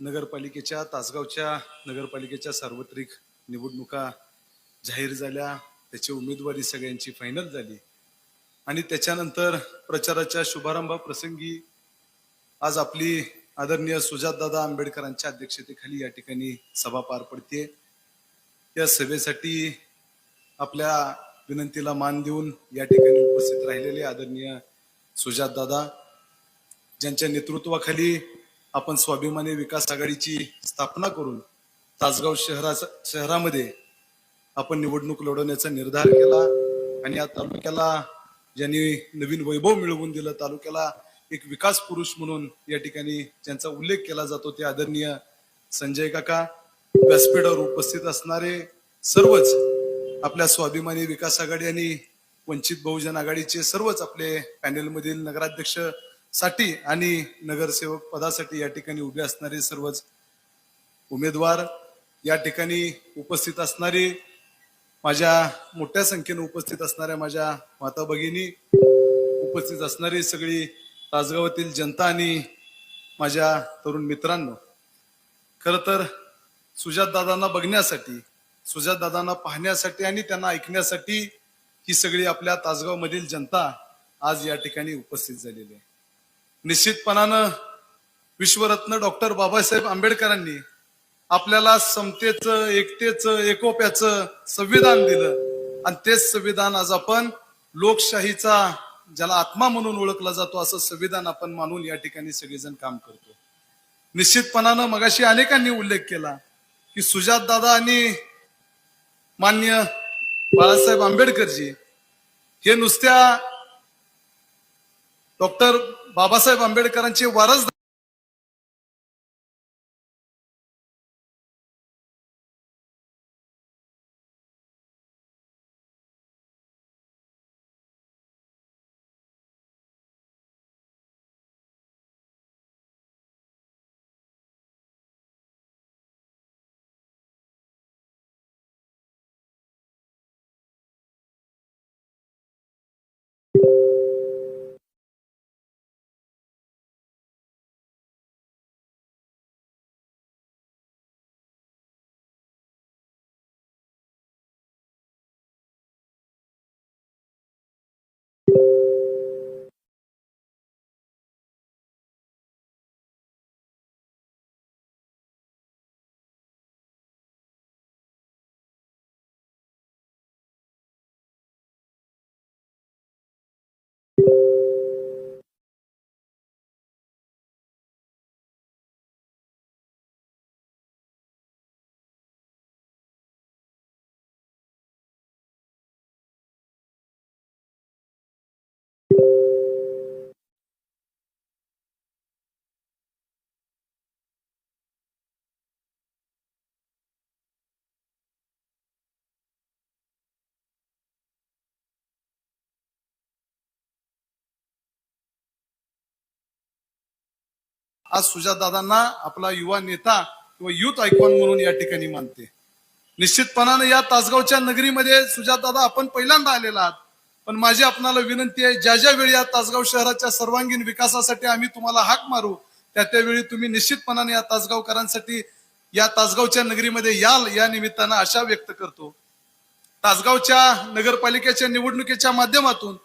नगरपालिकेच्या तासगावच्या नगरपालिकेच्या सार्वत्रिक निवडणुका जाहीर झाल्या. त्याची उमेदवारी सगळ्यांची फायनल झाली. आणि त्याच्यानंतर प्रचाराच्या शुभारंभाप्रसंगी आज आपली आदरणीय सुजातदादा आंबेडकरांच्या अध्यक्षतेखाली या ठिकाणी सभा पार पडते या सभेसाठी आपल्या विनंतीला मान देऊन या ठिकाणी उपस्थित राहिलेले आदरणीय सुजातदादा ज्यांच्या नेतृत्वाखाली आपण स्वाभिमानी विकास आघाडीची स्थापना करून तासगाव शहराचा शहरामध्ये आपण निवडणूक लढवण्याचा निर्धार केला आणि या तालुक्याला ज्यांनी नवीन वैभव मिळवून दिलं तालुक्याला एक विकास पुरुष म्हणून या ठिकाणी ज्यांचा उल्लेख केला जातो ते आदरणीय संजय काका. व्यासपीठावर उपस्थित असणारे सर्वच आपल्या स्वाभिमानी विकास आघाडी आणि वंचित बहुजन आघाडीचे सर्वच आपले पॅनेलमधील नगराध्यक्ष साठी आणि नगरसेवक पदासाठी या ठिकाणी उभे असणारे सर्वच उमेदवार या ठिकाणी उपस्थित असणारे माझ्या मोठ्या संख्येने उपस्थित असणाऱ्या माझ्या माता भगिनी उपस्थित असणारी सगळी तासगावातील जनता आणि माझ्या तरुण मित्रांनो. खर तर सुजात दादांना बघण्यासाठी सुजात दादांना पाहण्यासाठी आणि त्यांना ऐकण्यासाठी ही सगळी आपल्या तासगाव मधील जनता आज या ठिकाणी उपस्थित झालेली आहे. निश्चितपणानं विश्वरत्न डॉक्टर बाबासाहेब आंबेडकरांनी आपल्याला समतेचं एकतेचं एकोप्याचं संविधान दिलं. आणि तेच संविधान आज आपण लोकशाहीचा ज्याला आत्मा म्हणून ओळखला जातो असं संविधान आपण मानून या ठिकाणी सगळेजण काम करतो. निश्चितपणानं मगाशी अनेकांनी उल्लेख केला की सुजात दादा आणि मान्य बाळासाहेब आंबेडकरजी हे नुसत्या डॉक्टर बाबासाहेब आंबेडकरांचे वारस आज सुजात दादांना आपला युवा नेता किंवा युथ आयकॉन म्हणून या ठिकाणी मानते. निश्चितपणानं या तासगावच्या नगरीमध्ये सुजात दादा आपण पहिल्यांदा आलेला आहात. पण माझी आपणाला विनंती आहे ज्या ज्या वेळी या तासगाव शहराच्या सर्वांगीण विकासासाठी आम्ही तुम्हाला हाक मारू त्या त्यावेळी तुम्ही निश्चितपणाने या तासगावकरांसाठी या तासगावच्या नगरीमध्ये याल या निमित्तानं आशा व्यक्त करतो. तासगावच्या नगरपालिकेच्या निवडणुकीच्या माध्यमातून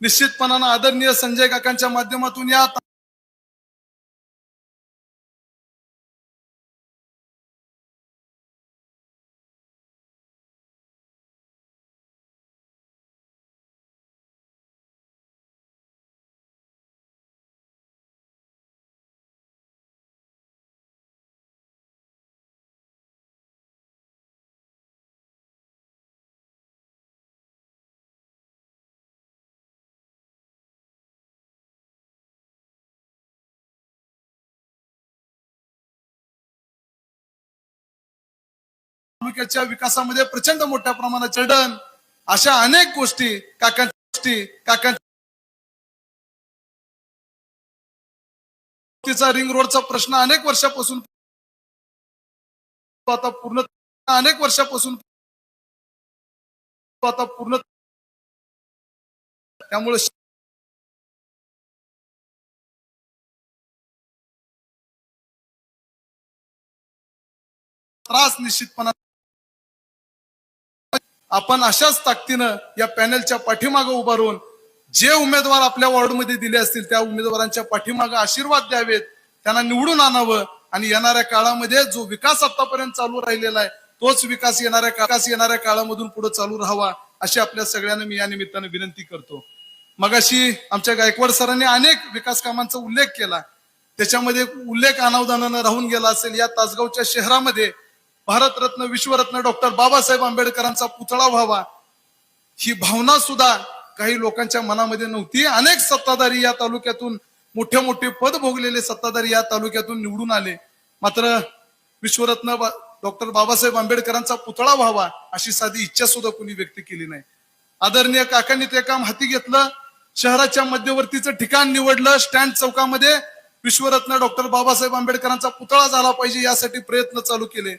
निश्चितपणानं आदरणीय संजय काकांच्या माध्यमातून या तालुक्याच्या विकासामध्ये प्रचंड मोठ्या प्रमाणात चढण अशा अनेक गोष्टी काकांच्या गोष्टी काकांच्या रिंग रोडचा प्रश्न अनेक वर्षापासून आता पूर्ण अनेक वर्षापासून आता पूर्ण त्यामुळे त्रास निश्चितपणा आपण अशाच ताकदीनं या पॅनलच्या पाठीमागं उभारून जे उमेदवार आपल्या वॉर्डमध्ये दिले असतील त्या उमेदवारांच्या पाठीमागं आशीर्वाद द्यावेत त्यांना निवडून आणावं आणि येणाऱ्या काळामध्ये जो विकास आतापर्यंत चालू राहिलेला आहे तोच विकास येणाऱ्या विकास येणाऱ्या काळामधून पुढे चालू राहावा अशी आपल्या सगळ्यांना मी या निमित्तानं विनंती करतो. मगाशी आमच्या गायकवाड सरांनी अनेक विकास कामांचा उल्लेख केला. त्याच्यामध्ये उल्लेख अनावधानानं राहून गेला असेल या तासगावच्या शहरामध्ये भारतरत्न विश्वरत्न डॉक्टर बाबासाहेब आंबेडकरांचा पुतळा व्हावा ही भावना सुद्धा काही लोकांच्या मनामध्ये नव्हती. अनेक सत्ताधारी या तालुक्यातून मोठे मोठे पद भोगलेले सत्ताधारी या तालुक्यातून निवडून आले. मात्र विश्वरत्न डॉक्टर बाबासाहेब आंबेडकरांचा पुतळा व्हावा अशी साधी इच्छा सुद्धा कुणी व्यक्त केली नाही. आदरणीय काकांनी ते काम हाती घेतलं शहराच्या मध्यवर्तीचं ठिकाण निवडलं स्टँड चौकामध्ये विश्वरत्न डॉक्टर बाबासाहेब आंबेडकरांचा पुतळा झाला पाहिजे यासाठी प्रयत्न चालू केले.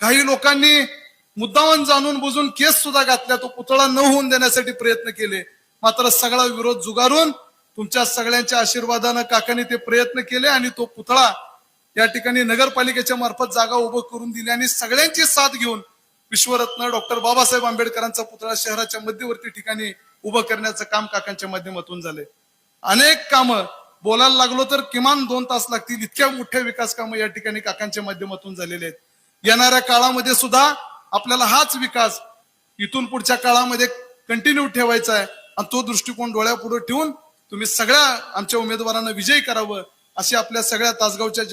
काही लोकांनी मुद्दामन जाणून बुजून केस सुद्धा घातल्या तो पुतळा न होऊन देण्यासाठी प्रयत्न केले. मात्र सगळा विरोध जुगारून तुमच्या सगळ्यांच्या आशीर्वादानं काकांनी ते प्रयत्न केले आणि तो पुतळा या ठिकाणी नगरपालिकेच्या मार्फत जागा उभं करून दिली आणि सगळ्यांची साथ घेऊन विश्वरत्न डॉक्टर बाबासाहेब आंबेडकरांचा पुतळा शहराच्या मध्यवर्ती ठिकाणी उभं करण्याचं काम काकांच्या माध्यमातून झाले अनेक कामं बोलायला लागलो तर किमान दोन तास लागतील. इतक्या मोठ्या विकास कामं या ठिकाणी काकांच्या माध्यमातून झालेले आहेत. येणाऱ्या काळामध्ये सुद्धा आपल्याला हाच विकास इथून पुढच्या काळामध्ये कंटिन्यू ठेवायचा आहे. आणि तो दृष्टिकोन डोळ्यापुढे ठेवून तुम्ही सगळ्या आमच्या उमेदवारांना विजयी करावं अशी आपल्या सगळ्या तासगावच्या